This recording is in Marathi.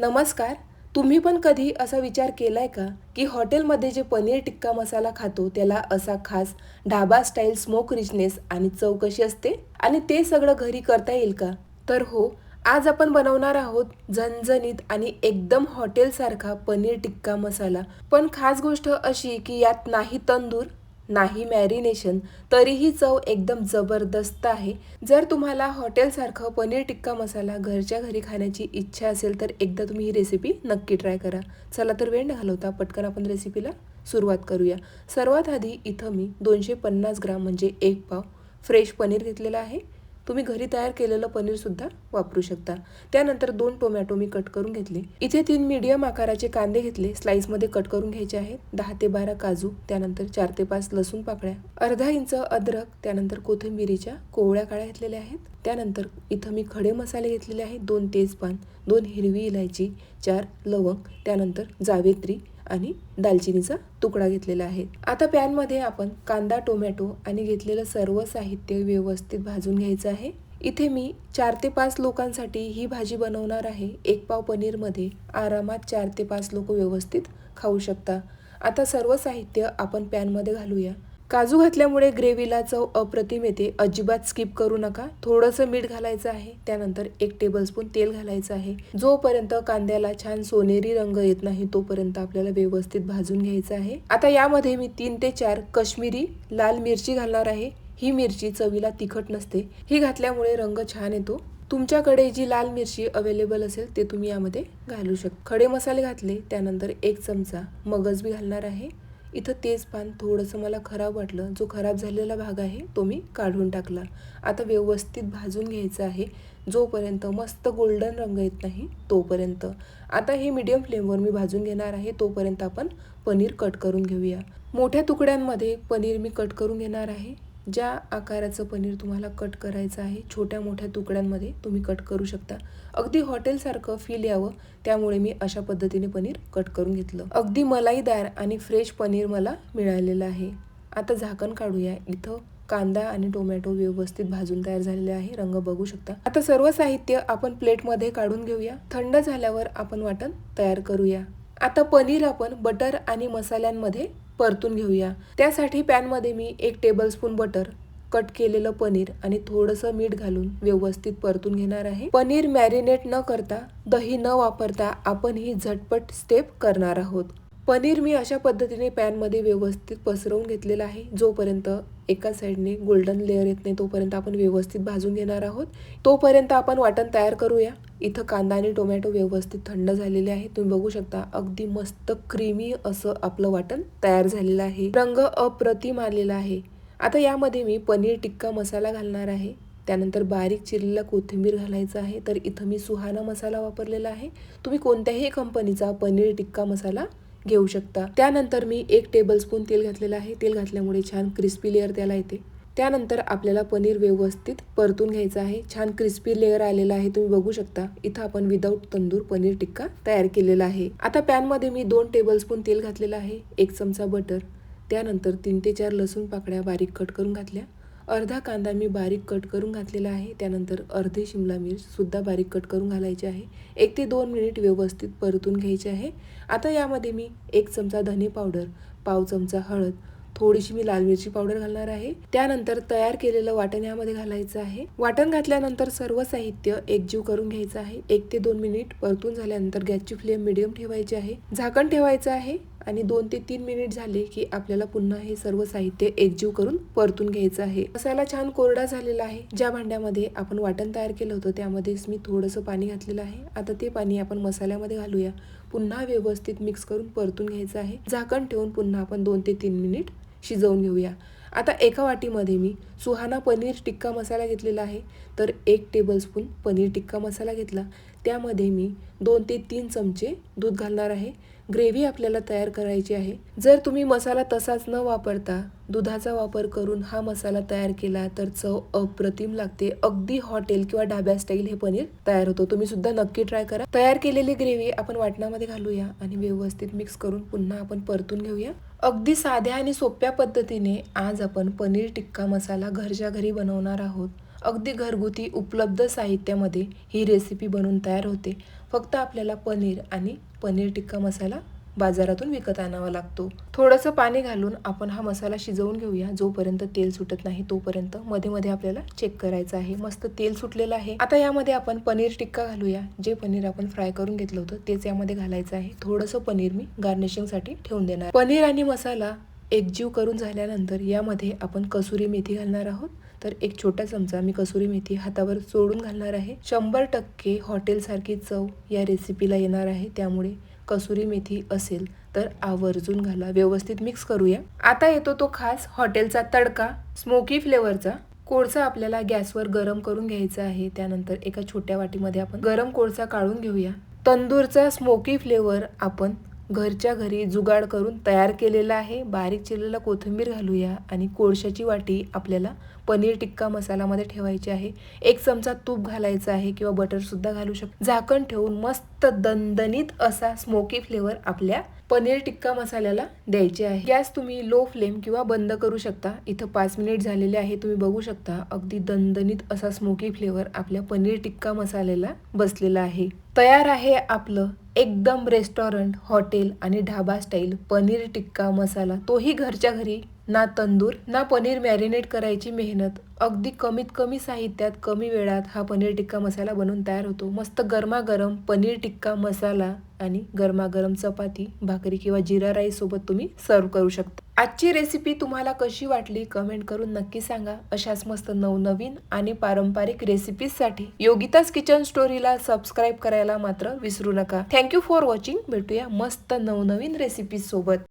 नमस्कार तुम्ही पण कधी असा विचार केला आहे का की हॉटेलमध्ये जे पनीर टिक्का मसाला खातो त्याला असा खास ढाबा स्टाईल स्मोक रिचनेस आणि चव कशी असते? आणि ते सगळं घरी करता येईल का? तर हो आज आपण बनवणार आहोत झणझणीत आणि एकदम हॉटेलसारखा पनीर टिक्का मसाला. पण खास गोष्ट अशी की यात नाही तंदूर नाही मॅरिनेशन तरीही चव एकदम जबरदस्त आहे. जर तुम्हाला हॉटेलसारखं पनीर टिक्का मसाला घरच्या घरी खाण्याची इच्छा असेल तर एकदा तुम्ही ही रेसिपी नक्की ट्राय करा. चला तर वेळ न घालवता पटकन आपण रेसिपीला सुरुवात करूया. सर्वात आधी इथं मी दोनशे पन्नास ग्राम म्हणजे एक पाव फ्रेश पनीर घेतलेलं आहे. तुम्ही घरी तयार केलेलं पनीर सुद्धा वापरू शकता. त्यानंतर दोन टोमॅटो मी कट करून घेतले. इथे तीन मीडियम आकाराचे कांदे घेतले. स्लाइसमध्ये कट करून घ्यायचे आहेत. दहा ते बारा काजू त्यानंतर चार ते पाच लसूण पाकळ्या अर्धा इंच अद्रक त्यानंतर कोथिंबिरीच्या कोवळ्या काळ्या घेतलेल्या आहेत. त्यानंतर इथं मी खडे मसाले घेतलेले आहेत. दोन तेजपान दोन हिरवी इलायची चार लवंग त्यानंतर जावेत्री आणि दालचिनीचा तुकडा घेतलेला आहे. आता पॅनमध्ये आपण कांदा टोमॅटो आणि घेतलेलं सर्व साहित्य व्यवस्थित भाजून घ्यायचं आहे. इथे मी चार ते पाच लोकांसाठी ही भाजी बनवणार आहे. एक पाव पनीरमध्ये आरामात चार ते पाच लोक व्यवस्थित खाऊ शकता. आता सर्व साहित्य आपण पॅनमध्ये घालूया. काजू घातल्यामुळे ग्रेव्हीला चव अप्रतिम येते. अजिबात स्किप करू नका. थोडंसं मीठ घालायचं आहे. त्यानंतर एक टेबलस्पून तेल घालायचं आहे. जोपर्यंत कांद्याला छान सोनेरी रंग येत नाही तोपर्यंत आपल्याला व्यवस्थित भाजून घ्यायचं आहे. आता यामध्ये मी तीन ते चार कश्मीरी लाल मिरची घालणार आहे. ही मिरची चवीला तिखट नसते. ही घातल्यामुळे रंग छान येतो. तुमच्याकडे जी लाल मिरची अवेलेबल असेल ते तुम्ही यामध्ये घालू शकता खडे मसाले घातले त्यानंतर एक चमचा मगज बी घालणार आहे. इथं तेच पान थोडंसं मला खराब वाटलं. जो खराब झालेला भाग आहे तो मी काढून टाकला. आता व्यवस्थित भाजून घ्यायचं आहे. जोपर्यंत मस्त गोल्डन रंग येत नाही तोपर्यंत. आता हे मीडियम फ्लेमवर मी भाजून घेणार आहे तोपर्यंत आपण पनीर कट करून घेऊया. मोठ्या तुकड्यांमध्ये पनीर मी कट करून घेणार आहे. ज्या आकाराचं पनीर तुम्हाला कट करायचं आहे छोट्या मोठ्या तुकड्यांमध्ये तुम्ही कट करू शकता. अगदी हॉटेलसारखं फील यावं त्यामुळे मी अशा पद्धतीने पनीर कट करून घेतलं. अगदी मलाईदार आणि फ्रेश पनीर मला मिळालेलं आहे. आता झाकण काढूया. इथं कांदा आणि टोमॅटो व्यवस्थित भाजून तयार झालेले आहे. रंग बघू शकता. आता सर्व साहित्य आपण प्लेटमध्ये काढून घेऊया. थंड झाल्यावर आपण वाटण तयार करूया. आता पनीर आपण बटर आणि मसाल्यांमध्ये परतून घेऊया. त्यासाठी पॅनमध्ये मी एक टेबलस्पून बटर कट केलेलं पनीर आणि थोडंसं मीठ घालून व्यवस्थित परतून घेणार आहे. पनीर मॅरिनेट न करता दही न वापरता आपण ही झटपट स्टेप करणार आहोत. पनीर मी अशा पद्धतीने पॅनमध्ये व्यवस्थित पसरवून घेतलेलं आहे जोपर्यंत एका साईडने गोल्डन लेअर येत नाही तोपर्यंत आपण व्यवस्थित भाजून घेणार आहोत. तोपर्यंत आपण वाटण तयार करूया. इथं कांदा आणि टोमॅटो व्यवस्थित थंड झालेले आहे तुम्ही बघू शकता अगदी मस्त क्रीमी असं आपलं वाटण तयार झालेलं आहे. रंग अप्रतिम आलेला आहे. आता यामध्ये मी पनीर टिक्का मसाला घालणार आहे. त्यानंतर बारीक चिरलेला कोथिंबीर घालायचा आहे. तर इथं मी सुहाना मसाला वापरलेला आहे. तुम्ही कोणत्याही कंपनीचा पनीर टिक्का मसाला घेऊ शकता. त्यानंतर मी एक टेबलस्पून तेल घातलेलं आहे. तेल घातल्यामुळे छान क्रिस्पी लेअर त्याला येते. त्यानंतर आपल्याला पनीर व्यवस्थित परतून घ्यायचं आहे. छान क्रिस्पी लेअर आलेला आहे. तुम्ही बघू शकता. इथं आपण विदाऊट तंदूर पनीर टिक्का तयार केलेला आहे. आता पॅनमध्ये मी दोन टेबलस्पून तेल घातलेलं आहे. एक चमचा बटर त्यानंतर तीन ते चार लसूण पाकळ्या बारीक कट करून घातल्या. अर्धा कांदा मी बारीक कट करून घातलेला आहे. त्यानंतर अर्धे शिमला मिरचसुद्धा बारीक कट करून घालायचे आहे. एक ते दोन मिनिट व्यवस्थित परतून घ्यायचे आहे. आता यामध्ये मी एक चमचा धने पावडर पाव चमचा हळद थोडीशी मी लाल मिरची पावडर घालणार आहे. त्यानंतर तयार केलेलं वाटण यामध्ये घालायचं आहे. वाटण घातल्यानंतर सर्व साहित्य एकजीव करून घ्यायचं आहे. एक ते दोन मिनिट परतून झाल्यानंतर गॅसची फ्लेम मिडियम ठेवायची आहे. झाकण ठेवायचं आहे. आणि दोन ते तीन मिनिट झाले की आपल्याला पुन्हा हे सर्व साहित्य एकजीव करून परतून घ्यायचं आहे. मसाला छान कोरडा झालेला आहे. ज्या भांड्यामध्ये आपण वाटण तयार केलं होतं त्यामध्येच मी थोडंसं पाणी घातलेलं आहे. आता ते पाणी आपण मसाल्यामध्ये घालूया. पुन्हा व्यवस्थित मिक्स करून परतून घ्यायचं आहे. झाकण ठेवून पुन्हा आपण दोन ते तीन मिनिट शिजवून घेऊया. आता एका वाटीमध्ये मी सुहाना पनीर टिक्का मसाला घेतलेला आहे. तर एक टेबलस्पून पनीर टिक्का मसाला घेतला. त्यामध्ये मी दोन ते तीन चमचे दूध घालणार आहे. ग्रेव्ही आपल्याला तयार करायची आहे. जर तुम्ही मसाला तसाच न वापरता दुधाचा वापर करून हा मसाला तयार केला तर चव अप्रतिम लागते. अगदी हॉटेल किंवा ढाब्या स्टाईल हे पनीर तयार होतो. तुम्ही सुद्धा नक्की ट्राय करा. तयार केलेली ग्रेव्ही आपण वाटणामध्ये घालूया आणि व्यवस्थित मिक्स करून पुन्हा आपण परतून घेऊया. अगदी साध्या आणि सोप्या पद्धतीने आज आपण पनीर टिक्का मसाला घरच्या घरी बनवणार आहोत. अगदी घरगुती उपलब्ध साहित्यामध्ये ही रेसिपी बनवून तयार होते. फक्त आपल्याला पनीर आणि पनीर टिक्का मसाला बाजारातून विकत आणावा लागतो. थोडंसं पाणी घालून आपण हा मसाला शिजवून घेऊया. जोपर्यंत तेल सुटत नाही तोपर्यंत मध्ये मध्ये आपल्याला चेक करायचं आहे. मस्त तेल सुटलेलं आहे. आता यामध्ये आपण पनीर टिक्का घालूया. जे पनीर आपण फ्राय करून घेतलं होतं तेच यामध्ये घालायचं आहे. थोडंसं पनीर मी गार्निशिंगसाठी ठेवून देणार. पनीर आणि मसाला एकजीव करून झाल्यानंतर यामध्ये आपण कसुरी मेथी घालणार आहोत. तर एक छोटा चमचा मी कसुरी मेथी हातावर चोडून घालणार आहे. शंभर टक्के हॉटेलसारखी चव या रेसिपीला येणार आहे. त्यामुळे कसुरी मेथी असेल तर आवर्जून घाला. व्यवस्थित मिक्स करूया. आता येतो तो खास हॉटेलचा तडका स्मोकी फ्लेवरचा कोळसा आपल्याला गॅसवर गरम करून घ्यायचा आहे. त्यानंतर एका छोट्या वाटीमध्ये आपण गरम कोळसा काढून घेऊया. तंदूरचा स्मोकी फ्लेवर आपण घरच्या घरी जुगाड करून तयार केलेला आहे. बारीक चिरलेला कोथिंबीर घालूया आणि कोळशाची वाटी आपल्याला पनीर टिक्का मसालामध्ये ठेवायची आहे. एक चमचा तूप घालायचा आहे किंवा बटरसुद्धा घालू शकतो. झाकण ठेवून मस्त दणदणीत असा स्मोकी फ्लेवर आपल्या पनीर टिक्का मसाल्याला द्यायचे आहे. गॅस तुम्ही लो फ्लेम किंवा बंद करू शकता. इथं पाच मिनिट झालेले आहे. तुम्ही बघू शकता अगदी दणदणीत असा स्मोकी फ्लेवर आपल्या पनीर टिक्का मसाल्याला बसलेला आहे. तयार आहे आपलं एकदम रेस्टॉरंट हॉटेल आणि ढाबा स्टाईल पनीर टिक्का मसाला. तोही घरच्या घरी ना तंदूर ना पनीर मॅरिनेट करायची मेहनत. अगदी कमीत कमी साहित्यात कमी वेळात हा पनीर टिक्का मसाला बनवून तयार होतो. मस्त गरमागरम पनीर टिक्का मसाला आणि गरमागरम चपाती भाकरी किंवा जिरा राईस सोबत तुम्ही सर्व करू शकता. आजची रेसिपी तुम्हाला कशी वाटली कमेंट करून नक्की सांगा. अशाच मस्त नवनवीन आणि पारंपरिक रेसिपीजसाठी योगिताज किचन स्टोरीला सबस्क्राईब करायला मात्र विसरू नका. थँक्यू फॉर वॉचिंग भेटूया मस्त नवनवीन रेसिपीज सोबत.